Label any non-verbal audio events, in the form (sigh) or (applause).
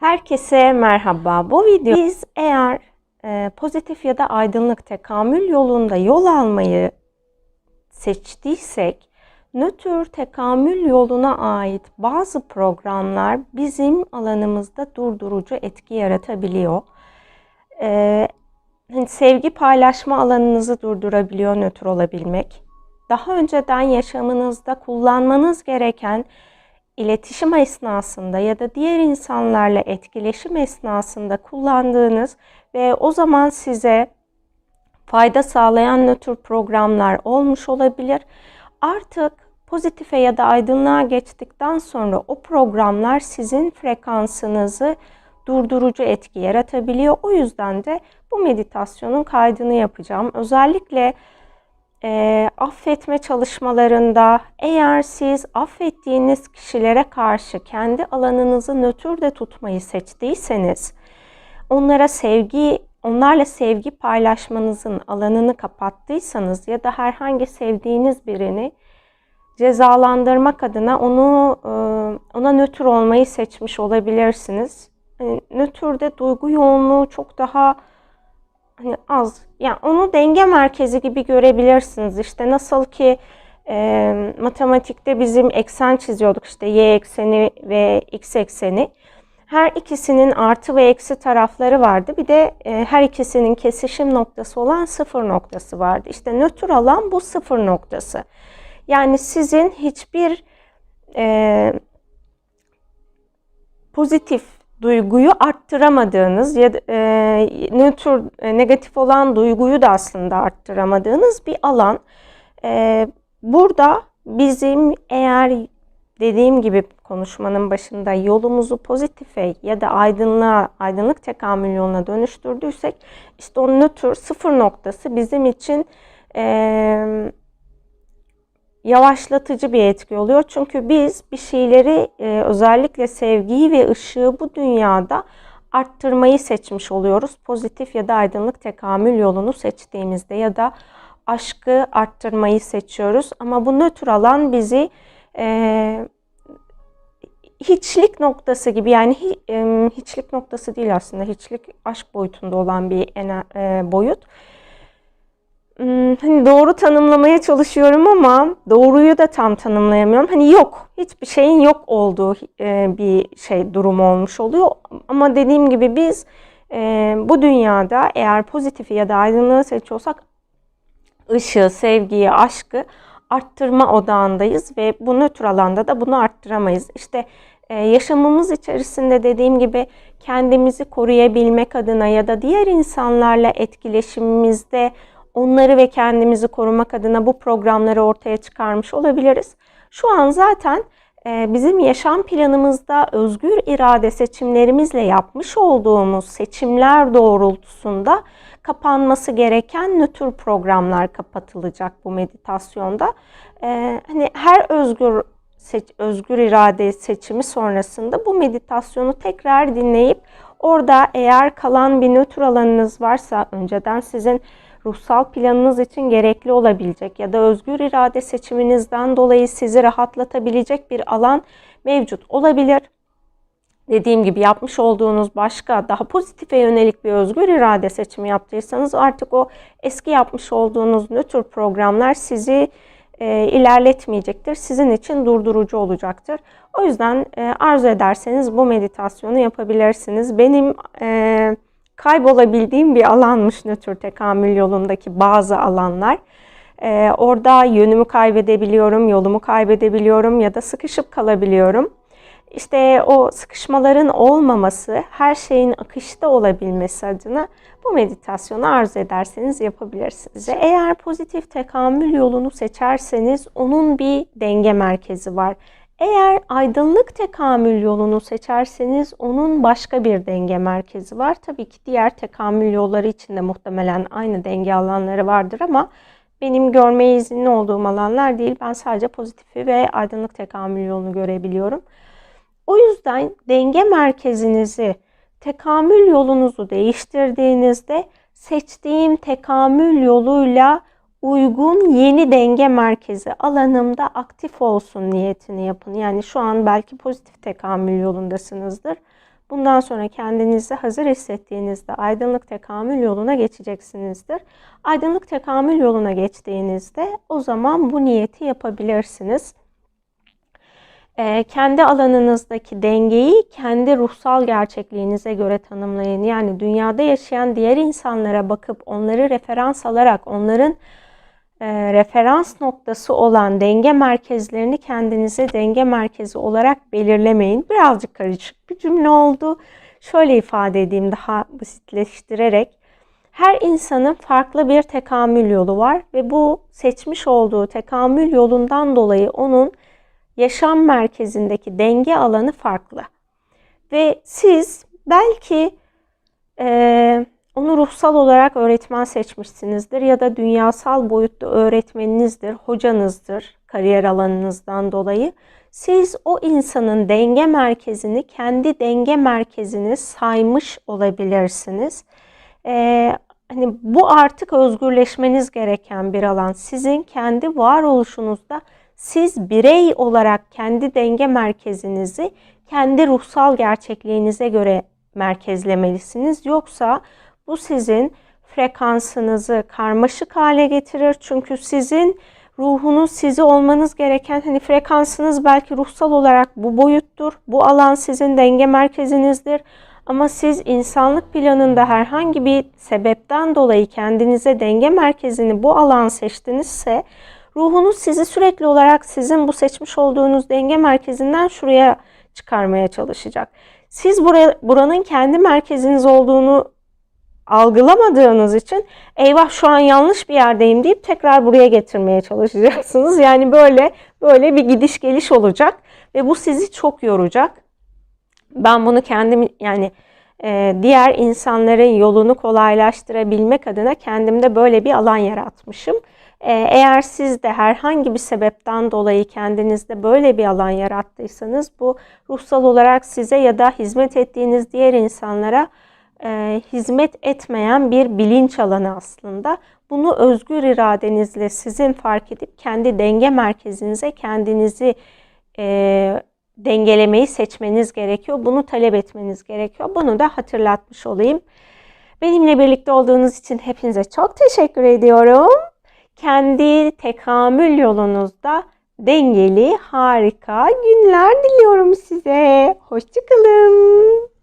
Herkese merhaba. Bu video biz eğer e, pozitif ya da aydınlık tekamül yolunda yol almayı seçtiysek nötr tekamül yoluna ait bazı programlar bizim alanımızda durdurucu etki yaratabiliyor. E, hani sevgi paylaşma alanınızı durdurabiliyor nötr olabilmek. Daha önceden yaşamınızda kullanmanız gereken iletişim esnasında ya da diğer insanlarla etkileşim esnasında kullandığınız ve o zaman size fayda sağlayan nötr programlar olmuş olabilir. Artık pozitife ya da aydınlığa geçtikten sonra o programlar sizin frekansınızı durdurucu etki yaratabiliyor. O yüzden de bu meditasyonun kaydını yapacağım. Özellikle e, affetme çalışmalarında eğer siz affettiğiniz kişilere karşı kendi alanınızı nötrde tutmayı seçtiyseniz onlara sevgi onlarla sevgi paylaşmanızın alanını kapattıysanız ya da herhangi sevdiğiniz birini cezalandırmak adına onu e, ona nötr olmayı seçmiş olabilirsiniz. Yani nötrde duygu yoğunluğu çok daha hani az. Yani onu denge merkezi gibi görebilirsiniz. İşte nasıl ki e, matematikte bizim eksen çiziyorduk işte y ekseni ve x ekseni. Her ikisinin artı ve eksi tarafları vardı. Bir de e, her ikisinin kesişim noktası olan sıfır noktası vardı. İşte nötr alan bu sıfır noktası. Yani sizin hiçbir e, pozitif duyguyu arttıramadığınız ya da e, nötr e, negatif olan duyguyu da aslında arttıramadığınız bir alan. E, burada bizim eğer dediğim gibi konuşmanın başında yolumuzu pozitife ya da aydınlığa, aydınlık tekamül yoluna dönüştürdüysek işte o nötr sıfır noktası bizim için e, yavaşlatıcı bir etki oluyor. Çünkü biz bir şeyleri e, özellikle sevgiyi ve ışığı bu dünyada arttırmayı seçmiş oluyoruz. Pozitif ya da aydınlık tekamül yolunu seçtiğimizde ya da aşkı arttırmayı seçiyoruz. Ama bu nötr alan bizi e, hiçlik noktası gibi yani e, hiçlik noktası değil aslında hiçlik aşk boyutunda olan bir e, boyut hani doğru tanımlamaya çalışıyorum ama doğruyu da tam tanımlayamıyorum. Hani yok, hiçbir şeyin yok olduğu e, bir şey durum olmuş oluyor. Ama dediğim gibi biz e, bu dünyada eğer pozitifi ya da aydınlığı seçiyorsak ışığı, sevgiyi, aşkı arttırma odağındayız ve bu nötr alanda da bunu arttıramayız. İşte e, yaşamımız içerisinde dediğim gibi kendimizi koruyabilmek adına ya da diğer insanlarla etkileşimimizde onları ve kendimizi korumak adına bu programları ortaya çıkarmış olabiliriz. Şu an zaten e, bizim yaşam planımızda özgür irade seçimlerimizle yapmış olduğumuz seçimler doğrultusunda kapanması gereken nötr programlar kapatılacak bu meditasyonda. E, hani her özgür seç, özgür irade seçimi sonrasında bu meditasyonu tekrar dinleyip orada eğer kalan bir nötr alanınız varsa önceden sizin ruhsal planınız için gerekli olabilecek ya da özgür irade seçiminizden dolayı sizi rahatlatabilecek bir alan mevcut olabilir. Dediğim gibi yapmış olduğunuz başka daha pozitife yönelik bir özgür irade seçimi yaptıysanız artık o eski yapmış olduğunuz nötr programlar sizi e, ilerletmeyecektir. Sizin için durdurucu olacaktır. O yüzden e, arzu ederseniz bu meditasyonu yapabilirsiniz. Benim e, kaybolabildiğim bir alanmış nötr tekamül yolundaki bazı alanlar. Ee, orada yönümü kaybedebiliyorum, yolumu kaybedebiliyorum ya da sıkışıp kalabiliyorum. İşte o sıkışmaların olmaması, her şeyin akışta olabilmesi adına bu meditasyonu arzu ederseniz yapabilirsiniz. Ve eğer pozitif tekamül yolunu seçerseniz onun bir denge merkezi var. Eğer aydınlık tekamül yolunu seçerseniz onun başka bir denge merkezi var. Tabii ki diğer tekamül yolları için de muhtemelen aynı denge alanları vardır ama benim görmeye izinli olduğum alanlar değil. Ben sadece pozitifi ve aydınlık tekamül yolunu görebiliyorum. O yüzden denge merkezinizi, tekamül yolunuzu değiştirdiğinizde seçtiğim tekamül yoluyla uygun yeni denge merkezi alanımda aktif olsun niyetini yapın. Yani şu an belki pozitif tekamül yolundasınızdır. Bundan sonra kendinizi hazır hissettiğinizde aydınlık tekamül yoluna geçeceksinizdir. Aydınlık tekamül yoluna geçtiğinizde o zaman bu niyeti yapabilirsiniz. Ee, kendi alanınızdaki dengeyi kendi ruhsal gerçekliğinize göre tanımlayın. Yani dünyada yaşayan diğer insanlara bakıp onları referans alarak onların e, referans noktası olan denge merkezlerini kendinize denge merkezi olarak belirlemeyin. Birazcık karışık bir cümle oldu. Şöyle ifade edeyim daha basitleştirerek. Her insanın farklı bir tekamül yolu var ve bu seçmiş olduğu tekamül yolundan dolayı onun yaşam merkezindeki denge alanı farklı. Ve siz belki e, onu ruhsal olarak öğretmen seçmişsinizdir ya da dünyasal boyutta öğretmeninizdir, hocanızdır kariyer alanınızdan dolayı. Siz o insanın denge merkezini kendi denge merkezini saymış olabilirsiniz. Ee, hani bu artık özgürleşmeniz gereken bir alan. Sizin kendi varoluşunuzda siz birey olarak kendi denge merkezinizi kendi ruhsal gerçekliğinize göre merkezlemelisiniz. Yoksa bu sizin frekansınızı karmaşık hale getirir. Çünkü sizin ruhunuz sizi olmanız gereken hani frekansınız belki ruhsal olarak bu boyuttur. Bu alan sizin denge merkezinizdir. Ama siz insanlık planında herhangi bir sebepten dolayı kendinize denge merkezini bu alan seçtinizse ruhunuz sizi sürekli olarak sizin bu seçmiş olduğunuz denge merkezinden şuraya çıkarmaya çalışacak. Siz buraya, buranın kendi merkeziniz olduğunu algılamadığınız için eyvah şu an yanlış bir yerdeyim deyip tekrar buraya getirmeye çalışacaksınız. (laughs) Yani böyle böyle bir gidiş geliş olacak ve bu sizi çok yoracak. Ben bunu kendim yani e, diğer insanların yolunu kolaylaştırabilmek adına kendimde böyle bir alan yaratmışım. E, eğer siz de herhangi bir sebepten dolayı kendinizde böyle bir alan yarattıysanız bu ruhsal olarak size ya da hizmet ettiğiniz diğer insanlara e, hizmet etmeyen bir bilinç alanı aslında. Bunu özgür iradenizle sizin fark edip kendi denge merkezinize kendinizi e, dengelemeyi seçmeniz gerekiyor. Bunu talep etmeniz gerekiyor. Bunu da hatırlatmış olayım. Benimle birlikte olduğunuz için hepinize çok teşekkür ediyorum. Kendi tekamül yolunuzda dengeli, harika günler diliyorum size. Hoşçakalın.